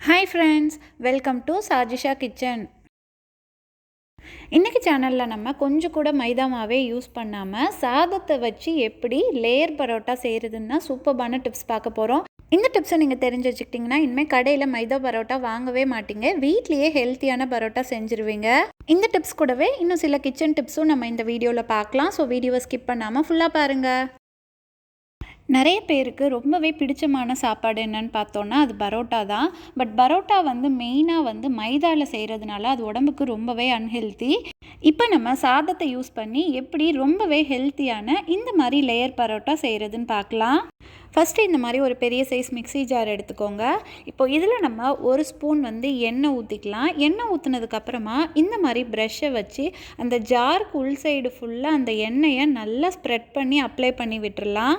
Hi friends welcome to Sajisha kitchen இன்றைக்கி சேனலில் நம்ம கொஞ்சம் கூட மைதா மாவே யூஸ் பண்ணாமல் சாதத்தை வச்சு எப்படி லேயர் பரோட்டா செய்கிறதுன்னா சூப்பர்பான டிப்ஸ் பார்க்க போகிறோம் இந்த டிப்ஸை நீங்கள் தெரிஞ்சு வச்சுக்கிட்டிங்கன்னா இனிமேல் கடையில் மைதா பரோட்டா வாங்கவே மாட்டீங்க. வீட்லேயே ஹெல்த்தியான பரோட்டா செஞ்சுருவீங்க. இந்த டிப்ஸ் கூடவே இன்னும் சில கிச்சன் டிப்ஸும் நம்ம இந்த வீடியோவில் பார்க்கலாம். ஸோ வீடியோவை ஸ்கிப் பண்ணாமல் ஃபுல்லாக பாருங்கள் நிறைய பேருக்கு ரொம்பவே பிடிச்சமான சாப்பாடு என்னன்னு பார்த்தோன்னா அது பரோட்டா தான். பட் பரோட்டா வந்து மெயினாக வந்து மைதாவில் செய்கிறதுனால அது உடம்புக்கு ரொம்பவே அன்ஹெல்த்தி இப்போ நம்ம சாதத்தை யூஸ் பண்ணி எப்படி ரொம்பவே ஹெல்த்தியான இந்த மாதிரி லேயர் பரோட்டா செய்கிறதுன்னு பார்க்கலாம். ஃபஸ்ட்டு இந்த மாதிரி ஒரு பெரிய சைஸ் மிக்ஸி ஜார் எடுத்துக்கோங்க. இப்போ இதில் நம்ம ஒரு ஸ்பூன் வந்து எண்ணெய் ஊற்றிக்கலாம் எண்ணெய் ஊற்றுனதுக்கப்புறமா இந்த மாதிரி ப்ரெஷ்ஷை வச்சு அந்த ஜாருக்கு உள் சைடு ஃபுல்லாக அந்த எண்ணெயை நல்லா ஸ்ப்ரெட் பண்ணி அப்ளை பண்ணி விட்டுடலாம்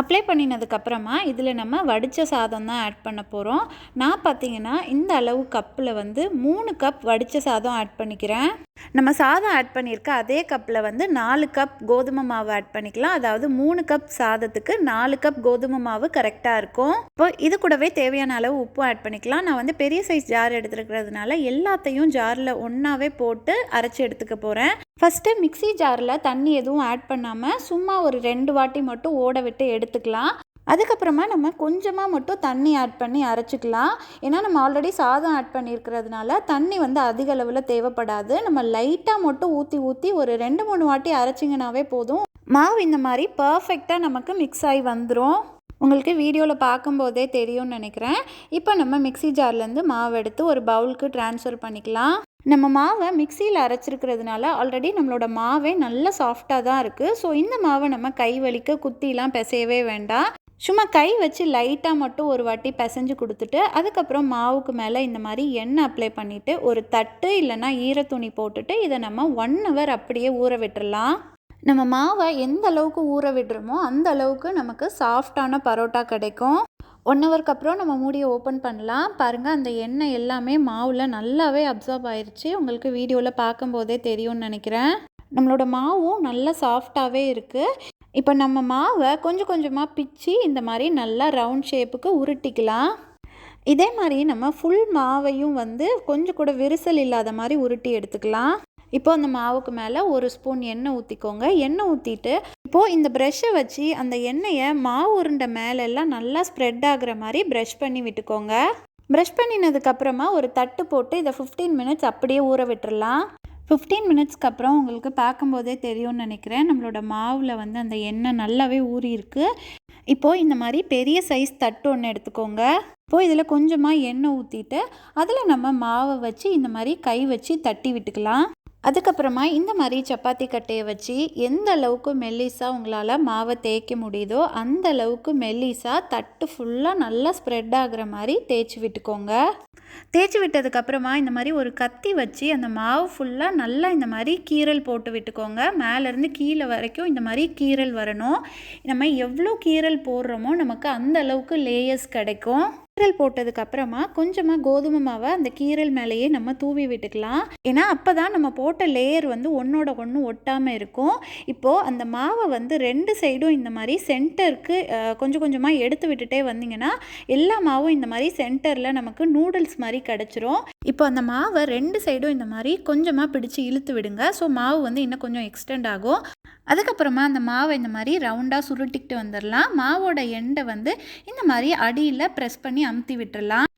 அப்ளை பண்ணினதுக்கப்புறமா இதில் நம்ம வடித்த சாதம் தான் ஆட் பண்ண போகிறோம் நான் பார்த்தீங்கன்னா இந்த அளவு கப்பில் வந்து மூணு கப் வடித்த சாதம் ஆட் பண்ணிக்கிறேன். நம்ம சாதம் ஆட் பண்ணியிருக்க அதே கப்பில் வந்து நாலு கப் கோதுமை மாவு ஆட் பண்ணிக்கலாம். அதாவது மூணு கப் சாதத்துக்கு நாலு கப் கோதுமை மாவு கரெக்டாக இருக்கும். இப்போ இது கூடவே தேவையான அளவு உப்பு ஆட் பண்ணிக்கலாம். நான் வந்து பெரிய சைஸ் ஜார் எடுத்துருக்கிறதுனால எல்லாத்தையும் ஜாரில் ஒன்றாவே போட்டு அரைச்சி எடுத்துக்க போகிறேன் ஃபஸ்ட்டு மிக்ஸி ஜாரில் தண்ணி எதுவும் ஆட் பண்ணாமல் சும்மா ஒரு ரெண்டு வாட்டி மட்டும் ஓட விட்டு எடுத்துக்கலாம். அதுக்கப்புறமா நம்ம கொஞ்சமாக மட்டும் தண்ணி ஆட் பண்ணி அரைச்சிக்கலாம். ஏன்னா நம்ம ஆல்ரெடி சாதம் ஆட் பண்ணியிருக்கிறதுனால தண்ணி வந்து அதிக அளவில் தேவைப்படாது. நம்ம லைட்டாக மட்டும் ஊற்றி ஊற்றி ஒரு ரெண்டு மூணு வாட்டி அரைச்சிங்கனாவே போதும். மாவு இந்த மாதிரி பர்ஃபெக்டாக நமக்கு மிக்ஸ் ஆகி வந்துடும் உங்களுக்கு வீடியோவில் பார்க்கும்போதே தெரியும்னு நினைக்கிறேன். இப்போ நம்ம மிக்ஸி ஜார்லேருந்து மாவு எடுத்து ஒரு பவுலுக்கு ட்ரான்ஸ்ஃபர் பண்ணிக்கலாம். நம்ம மாவை மிக்சியில் அரைச்சிருக்கிறதுனால ஆல்ரெடி நம்மளோட மாவே நல்ல சாஃப்டாக தான் இருக்குது ஸோ இந்த மாவை நம்ம கை வலிக்க குத்திலாம் பிசையவே வேண்டாம். சும்மா கை வச்சு லைட்டாக மட்டும் ஒரு வாட்டி பிசைஞ்சு கொடுத்துட்டு அதுக்கப்புறம் மாவுக்கு மேலே இந்த மாதிரி எண்ணெய் அப்ளை பண்ணிவிட்டு ஒரு தட்டு இல்லைன்னா ஈரத்துணி போட்டுட்டு இதை நம்ம ஒன் ஹவர் அப்படியே ஊற விட்டுடலாம் நம்ம மாவை எந்த அளவுக்கு ஊற விடுறோமோ அந்த அளவுக்கு நமக்கு சாஃப்டான பரோட்டா கிடைக்கும். ஒன் ஹவருக்கு அப்புறம் நம்ம மூடியை ஓப்பன் பண்ணலாம். பாருங்கள் அந்த எண்ணெய் எல்லாமே மாவில் நல்லாவே அப்சார்ப் ஆயிடுச்சு உங்களுக்கு வீடியோவில் பார்க்கும்போதே தெரியும்னு நினைக்கிறேன். நம்மளோட மாவும் நல்லா சாஃப்டாகவே இருக்குது இப்போ நம்ம மாவை கொஞ்சம் கொஞ்சமாக பிச்சு இந்த மாதிரி நல்லா ரவுண்ட் ஷேப்புக்கு உருட்டிக்கலாம். இதே மாதிரி நம்ம ஃபுல் மாவையும் வந்து கொஞ்சம் கூட விரிசல் இல்லாத மாதிரி உருட்டி எடுத்துக்கலாம். இப்போ அந்த மாவுக்கு மேலே ஒரு ஸ்பூன் எண்ணெய் ஊற்றிக்கோங்க எண்ணெய் ஊற்றிட்டு இப்போது இந்த ப்ரெஷ்ஷை வச்சு அந்த எண்ணெயை மாவு உருண்டை மேலெல்லாம் நல்லா ஸ்ப்ரெட் ஆகுற மாதிரி ப்ரஷ் பண்ணி விட்டுக்கோங்க. ப்ரஷ் பண்ணினதுக்கப்புறமா ஒரு தட்டு போட்டு இதை ஃபிஃப்டீன் மினிட்ஸ் அப்படியே ஊற விட்டுடலாம் ஃபிஃப்டீன் மினிட்ஸ்க்கு அப்புறம் உங்களுக்கு பார்க்கும்போதே தெரியும்னு நினைக்கிறேன். நம்மளோட மாவில் வந்து அந்த எண்ணெய் நல்லாவே ஊறியிருக்கு இப்போது இந்த மாதிரி பெரிய சைஸ் தட்டு ஒன்று எடுத்துக்கோங்க. இப்போது இதில் கொஞ்சமாக எண்ணெய் ஊற்றிட்டு அதில் நம்ம மாவை வச்சு இந்த மாதிரி கை வச்சு தட்டி விட்டுக்கலாம். அதுக்கப்புறமா இந்த மாதிரி சப்பாத்தி கட்டையை வச்சு எந்த அளவுக்கு மெல்லிஸாக உங்களால் மாவை தேய்க்க முடியுதோ அந்த அளவுக்கு மெல்லிஸாக தட்டு ஃபுல்லாக நல்லா ஸ்ப்ரெட் ஆகுற மாதிரி தேய்ச்சி விட்டுக்கோங்க. தேய்ச்சி விட்டதுக்கப்புறமா இந்த மாதிரி ஒரு கத்தி வச்சு அந்த மாவு ஃபுல்லாக நல்லா இந்த மாதிரி கீரல் போட்டு விட்டுக்கோங்க. மேலேருந்து கீழே வரைக்கும் இந்த மாதிரி கீரல் வரணும். நம்ம எவ்வளோ கீரல் போடுறோமோ நமக்கு அந்த அளவுக்கு லேயர்ஸ் கிடைக்கும். கீரல் போட்டதுக்கு அப்புறமா கொஞ்சமாக கோதுமை மாவை அந்த கீரல் மேலேயே நம்ம தூவி விட்டுக்கலாம். ஏன்னா அப்போ தான் நம்ம போட்ட லேயர் வந்து ஒன்றோட ஒன்று ஒட்டாமல் இருக்கும். இப்போது அந்த மாவை வந்து ரெண்டு சைடும் இந்த மாதிரி சென்டருக்கு கொஞ்சம் கொஞ்சமாக எடுத்து விட்டுட்டே வந்தீங்கன்னா எல்லா மாவும் இந்த மாதிரி சென்டரில் நமக்கு நூடுல்ஸ் மாதிரி கிடச்சிரும். இப்போ அந்த மாவை ரெண்டு சைடும் இந்த மாதிரி கொஞ்சமாக பிடிச்சி இழுத்து விடுங்க. ஸோ மாவு வந்து இன்னும் கொஞ்சம் எக்ஸ்டெண்ட் ஆகும். அதுக்கப்புறமா அந்த மாவை இந்த மாதிரி ரவுண்டாக சுருட்டிக்கிட்டு வந்துடலாம். மாவோட எண்டை வந்து இந்த மாதிரி அடியில் ப்ரெஸ் பண்ணி அமுத்தி விட்டுடலாம்.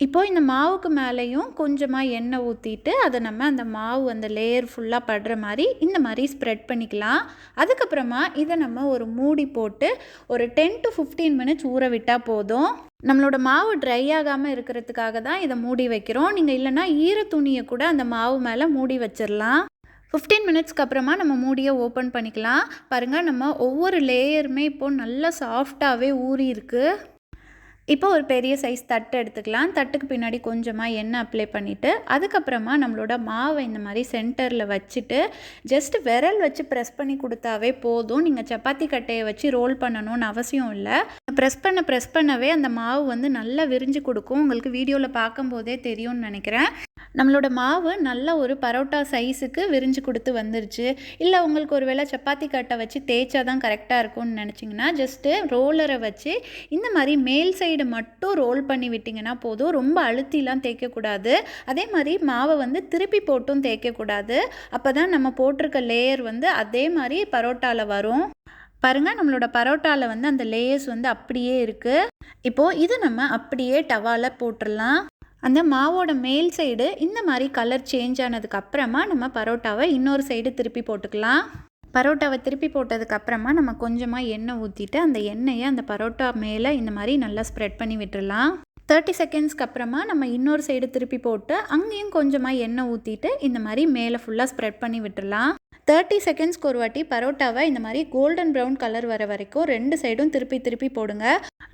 இப்போது இந்த மாவுக்கு மேலேயும் கொஞ்சமாக எண்ணெய் ஊற்றிட்டு அதை நம்ம அந்த மாவு அந்த லேயர் ஃபுல்லாக படுற மாதிரி இந்த மாதிரி ஸ்ப்ரெட் பண்ணிக்கலாம். அதுக்கப்புறமா இதை நம்ம ஒரு மூடி போட்டு ஒரு டென் டு ஃபிஃப்டீன் மினிட்ஸ் ஊற விட்டால் போதும். நம்மளோட மாவு ட்ரை ஆகாமல் இருக்கிறதுக்காக தான் இதை மூடி வைக்கிறோம். நீங்கள் இல்லைன்னா ஈர துணியை கூட அந்த மாவு மேலே மூடி வச்சிடலாம் ஃபிஃப்டீன் மினிட்ஸ்க்கு அப்புறமா நம்ம மூடியை ஓப்பன் பண்ணிக்கலாம். பாருங்கள் நம்ம ஒவ்வொரு லேயருமே இப்போது நல்லா சாஃப்டாகவே ஊறி இருக்குது இப்போ ஒரு பெரிய சைஸ் தட்டு எடுத்துக்கலாம். தட்டுக்கு பின்னாடி கொஞ்சமாக எண்ணெய் அப்ளை பண்ணிவிட்டு அதுக்கப்புறமா நம்மளோட மாவை இந்த மாதிரி சென்டரில் வச்சுட்டு ஜஸ்ட் விரல் வச்சு ப்ரெஸ் பண்ணி கொடுத்தாவே போதும். நீங்கள் சப்பாத்தி கட்டையை வச்சு ரோல் பண்ணணும்னு அவசியம் இல்லை. ப்ரெஸ் பண்ண ப்ரெஸ் பண்ணவே அந்த மாவு வந்து நல்லா விரிஞ்சு கொடுக்கும். உங்களுக்கு வீடியோவில் பார்க்கும்போதே தெரியும்னு நினைக்கிறேன். நம்மளோட மாவு நல்ல ஒரு பரோட்டா சைஸுக்கு விரிஞ்சு கொடுத்து வந்துருச்சு. இல்லை உங்களுக்கு ஒரு வேளை சப்பாத்தி கட்டை வச்சு தேய்ச்சா தான் கரெக்டாக இருக்கும்னு நினச்சிங்கன்னா ஜஸ்ட்டு ரோலரை வச்சு இந்த மாதிரி மேல் சைடு மட்டும் ரோல் பண்ணி விட்டிங்கன்னா போதும். ரொம்ப அழுத்திலாம் தேய்க்கக்கூடாது. அதே மாதிரி மாவை வந்து திருப்பி போட்டும் தேய்க்கக்கூடாது. அப்போ தான் நம்ம போட்டிருக்க லேயர் வந்து அதே மாதிரி பரோட்டாவில் வரும். பாருங்கள் நம்மளோட பரோட்டாவில் வந்து அந்த லேயர்ஸ் வந்து அப்படியே இருக்குது இப்போது இது நம்ம அப்படியே டவாவில் போட்டுடலாம் அந்த மாவோட மேல் சைடு இந்த மாதிரி கலர் சேஞ்ச் ஆனதுக்கு அப்புறமா நம்ம பரோட்டாவை இன்னொரு சைடு திருப்பி போட்டுக்கலாம். பரோட்டாவை திருப்பி போட்டதுக்கப்புறமா நம்ம கொஞ்சமாக எண்ணெய் ஊற்றிட்டு அந்த எண்ணெயை அந்த பரோட்டா மேலே இந்த மாதிரி நல்லா ஸ்ப்ரெட் பண்ணி விட்டுடலாம் தேர்ட்டி செகண்ட்ஸ்க்கு அப்புறமா நம்ம இன்னொரு சைடு திருப்பி போட்டு அங்கேயும் கொஞ்சமாக எண்ணெய் ஊற்றிட்டு இந்த மாதிரி மேலே ஃபுல்லாக ஸ்ப்ரெட் பண்ணி விட்டுடலாம் தேர்ட்டி செகண்ட்ஸ்க்கு ஒரு வாட்டி பரோட்டாவை இந்த மாதிரி கோல்டன் ப்ரௌன் கலர் வர வரைக்கும் ரெண்டு சைடும் திருப்பி திருப்பி போடுங்க.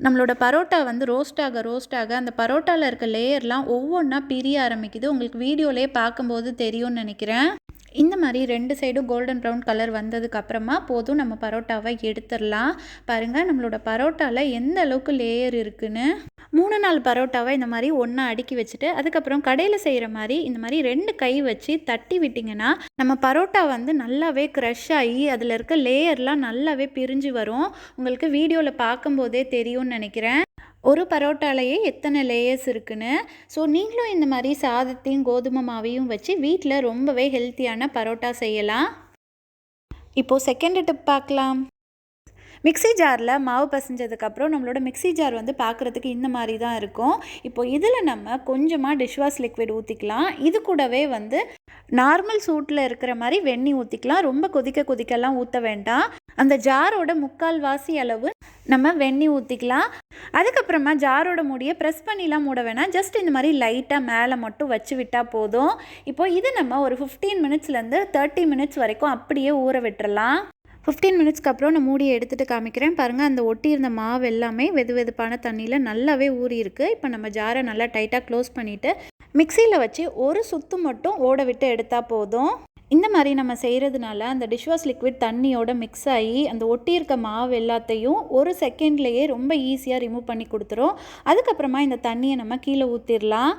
நம்மளோட பரோட்டா வந்து ரோஸ்ட் ஆக ரோஸ்ட் ஆக அந்த பரோட்டாவில் இருக்க லேயர்லாம் ஒவ்வொன்றா பிரிய ஆரம்பிக்குது. உங்களுக்கு வீடியோலேயே பார்க்கும்போது தெரியும்னு நினைக்கிறேன். இந்த மாதிரி ரெண்டு சைடும் கோல்டன் ப்ரௌன் கலர் வந்ததுக்கு அப்புறமா போதும் நம்ம பரோட்டாவை எடுத்துடலாம். பாருங்கள் நம்மளோட பரோட்டாவில் எந்த அளவுக்கு லேயர் இருக்குன்னு. மூணு நாள் பரோட்டாவை இந்த மாதிரி ஒன்றா அடுக்கி வச்சுட்டு அதுக்கப்புறம் கடையில் செய்கிற மாதிரி இந்த மாதிரி ரெண்டு கை வச்சு தட்டி விட்டிங்கன்னா நம்ம பரோட்டா வந்து நல்லாவே க்ரஷ் ஆகி அதில் இருக்க லேயர்லாம் நல்லாவே பிரிஞ்சு வரும். உங்களுக்கு வீடியோவில் பார்க்கும்போதே தெரியும்னு நினைக்கிறேன். ஒரு பரோட்டாலேயே எத்தனை லேயர்ஸ் இருக்குன்னு? ஸோ நீங்களும் இந்த மாதிரி சாதத்தையும் கோதுமை மாவையும் வச்சு வீட்டில் ரொம்பவே ஹெல்த்தியான பரோட்டா செய்யலாம். இப்போது செகண்ட் டிப் பார்க்கலாம். மிக்ஸி ஜாரில் மாவு பசைஞ்சதுக்கப்புறம் நம்மளோட மிக்ஸி ஜார் வந்து பார்க்குறதுக்கு இந்த மாதிரி தான் இருக்கும். இப்போ இதில் நம்ம கொஞ்சமாக டிஷ்வாஷ் லிக்விட் ஊற்றிக்கலாம் இது கூடவே வந்து நார்மல் சூட்டில் இருக்கிற மாதிரி வெந்நி ஊற்றிக்கலாம் ரொம்ப கொதிக்க கொதிக்கலாம் ஊற்ற வேண்டாம். அந்த ஜாரோட முக்கால் வாசி அளவு நம்ம வெந்நி ஊற்றிக்கலாம் அதுக்கப்புறமா ஜாரோட மூடியை ப்ரெஸ் பண்ணிலாம் மூட வேணாம். ஜஸ்ட் இந்த மாதிரி லைட்டாக மேலே மட்டும் வச்சு விட்டால் போதும். இப்போ இது நம்ம ஒரு ஃபிஃப்டீன் மினிட்ஸ்லேருந்து தேர்ட்டி மினிட்ஸ் வரைக்கும் அப்படியே ஊற விட்டுறலாம். ஃபிஃப்டீன் மினிட்ஸ்க்கு அப்புறம் நான் மூடியை எடுத்துகிட்டு காமிக்கிறேன். பாருங்கள் அந்த ஒட்டி இருந்த மாவு எல்லாமே வெது வெதுப்பான தண்ணியில் நல்லாவே ஊறி இருக்குது இப்போ நம்ம ஜாரை நல்லா டைட்டாக க்ளோஸ் பண்ணிவிட்டு மிக்சியில் வச்சு ஒரு சுத்து மட்டும் ஓட விட்டு எடுத்தால் போதும். இந்த மாதிரி நம்ம செய்கிறதுனால அந்த டிஷ்வாஷ் லிக்விட் தண்ணியோட மிக்ஸ் ஆகி அந்த ஒட்டி இருக்க மாவு எல்லாத்தையும் ஒரு செகண்ட்லேயே ரொம்ப ஈஸியாக ரிமூவ் பண்ணி கொடுத்துரும். அதுக்கப்புறமா இந்த தண்ணியை நம்ம கீழே ஊற்றிடலாம்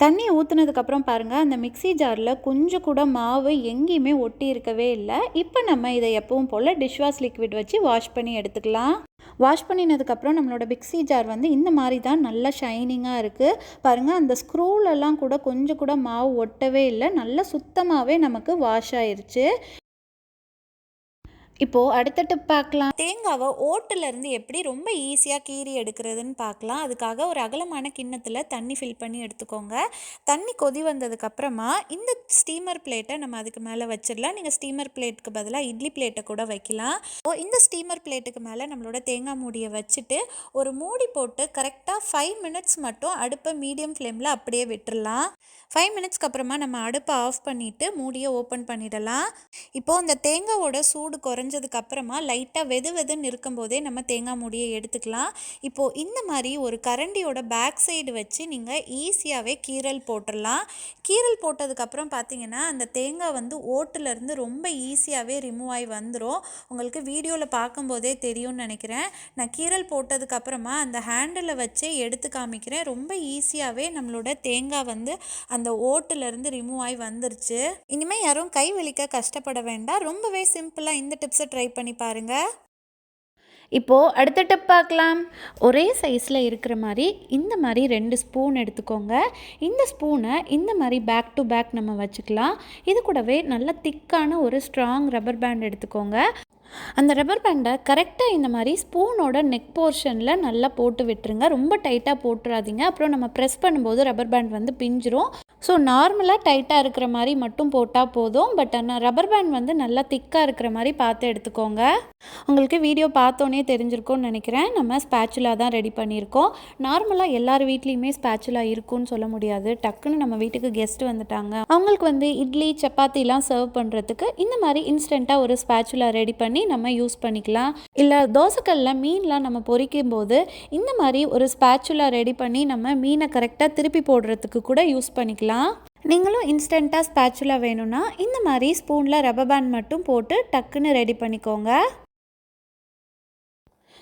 தண்ணி ஊற்றுனதுக்கப்புறம் பாருங்கள் அந்த மிக்ஸி ஜாரில் கொஞ்சம் கூட மாவு எங்கேயுமே ஒட்டி இருக்கவே இல்லை. இப்போ நம்ம இதை எப்பவும் போல் டிஷ்வாஷ் லிக்விட் வச்சு வாஷ் பண்ணி எடுத்துக்கலாம். வாஷ் பண்ணினதுக்கப்புறம் நம்மளோட மிக்ஸி ஜார் வந்து இந்த மாதிரி தான் நல்லா ஷைனிங்காக இருக்குது பாருங்கள் அந்த ஸ்க்ரூலெல்லாம் கூட கொஞ்சம் கூட மாவு ஒட்டவே இல்லை. நல்லா சுத்தமாகவே நமக்கு வாஷ் ஆயிடுச்சு இப்போது அடுத்த டிப் பார்க்கலாம். தேங்காவை ஓட்டிலேருந்து எப்படி ரொம்ப ஈஸியாக கீறி எடுக்கிறதுன்னு பார்க்கலாம். அதுக்காக ஒரு அகலமான கிண்ணத்தில் தண்ணி ஃபில் பண்ணி எடுத்துக்கோங்க. தண்ணி கொதி வந்ததுக்கப்புறமா இந்த ஸ்டீமர் பிளேட்டை நம்ம அதுக்கு மேலே வச்சிடலாம். நீங்கள் ஸ்டீமர் பிளேட்டுக்கு பதிலாக இட்லி பிளேட்டை கூட வைக்கலாம். ஓ இந்த ஸ்டீமர் பிளேட்டுக்கு மேலே நம்மளோட தேங்காய் மூடியை வச்சுட்டு ஒரு மூடி போட்டு கரெக்டாக ஃபைவ் மினிட்ஸ் மட்டும் அடுப்பை மீடியம் ஃப்ளேமில் அப்படியே விட்டுடலாம் ஃபைவ் மினிட்ஸ்க்கு அப்புறமா நம்ம அடுப்பை ஆஃப் பண்ணிவிட்டு மூடியை ஓப்பன் பண்ணிடலாம். இப்போது அந்த தேங்காவோட சூடு குறைஞ்சதுக்கு அப்புறமா லைட்டாக வெது வெதுன்னு இருக்கும்போதே நம்ம தேங்காய் மூடியை எடுத்துக்கலாம். இப்போது இந்த மாதிரி ஒரு கரண்டியோட பேக் சைடு வச்சு நீங்கள் ஈஸியாகவே கீரல் போட்டுடலாம் கீரல் போட்டதுக்கப்புறம் பார்த்தீங்கன்னா அந்த தேங்காய் வந்து ஓட்டுலேருந்து ரொம்ப ஈஸியாகவே ரிமூவ் ஆகி வந்துடும் உங்களுக்கு வீடியோவில் பார்க்கும்போதே தெரியும்னு நினைக்கிறேன். நான் கீரல் போட்டதுக்கப்புறமா அந்த ஹேண்டில் வச்சு எடுத்து காமிக்கிறேன். ரொம்ப ஈஸியாகவே நம்மளோட தேங்காய் வந்து அந்த ஓட்டுலேருந்து ரிமூவ் ஆகி வந்துருச்சு. இனிமேல் யாரும் கை வலிக்க கஷ்டப்பட வேண்டாம். ரொம்பவே சிம்பிளாக இந்த டிப்ஸ் ட்ரை பண்ணி பாருங்கள் இப்போது அடுத்த டிப் பார்க்கலாம். ஒரே சைஸில் இருக்கிற மாதிரி இந்த மாதிரி ரெண்டு ஸ்பூன் எடுத்துக்கோங்க. இந்த ஸ்பூனை இந்த மாதிரி பேக் டு பேக் நம்ம வச்சுக்கலாம். இது கூடவே நல்ல திக்கான ஒரு ஸ்ட்ராங் ரப்பர் பேண்ட் எடுத்துக்கோங்க. அந்த ரப்பர் பேண்டை கரெக்டாக இந்த மாதிரி ஸ்பூனோட நெக் போர்ஷனில் நல்லா போட்டு விட்டுருங்க. ரொம்ப டைட்டாக போட்டுறாதீங்க. அப்புறம் நம்ம ப்ரெஸ் பண்ணும்போது ரப்பர் பேண்ட் வந்து பிஞ்சிரும். ஸோ நார்மலாக டைட்டாக இருக்கிற மாதிரி மட்டும் போட்டால் போதும். பட் ஆனால் ரப்பர் பேண்ட் வந்து நல்லா திக்காக இருக்கிற மாதிரி பார்த்து எடுத்துக்கோங்க. உங்களுக்கு வீடியோ பார்த்தோன்னே தெரிஞ்சிருக்கும்னு நினைக்கிறேன். நம்ம ஸ்பேச்சுலா தான் ரெடி பண்ணியிருக்கோம். நார்மலாக எல்லார் வீட்லேயுமே ஸ்பேச்சுலா இருக்கும்னு சொல்ல முடியாது. டக்குன்னு நம்ம வீட்டுக்கு கெஸ்ட் வந்துட்டாங்க. அவங்களுக்கு வந்து இட்லி சப்பாத்திலாம் சர்வ் பண்ணுறதுக்கு இந்த மாதிரி இன்ஸ்டண்ட்டாக ஒரு ஸ்பேச்சுலா ரெடி பண்ணி நம்ம யூஸ் பண்ணிக்கலாம். இல்லை தோசைக்கல்லில் மீன்லாம் நம்ம பொரிக்கும் போது இந்த மாதிரி ஒரு ஸ்பேச்சுலா ரெடி பண்ணி நம்ம மீனை கரெக்டாக திருப்பி போடுறதுக்கு கூட யூஸ் பண்ணிக்கலாம். நீங்களும் இன்ஸ்டண்ட்டாக ஸ்பேச்சுலா வேணும்னா இந்த மாதிரி ஸ்பூனில் ரப்பர் பேண்ட் மட்டும் போட்டு டக்குன்னு ரெடி பண்ணிக்கோங்க.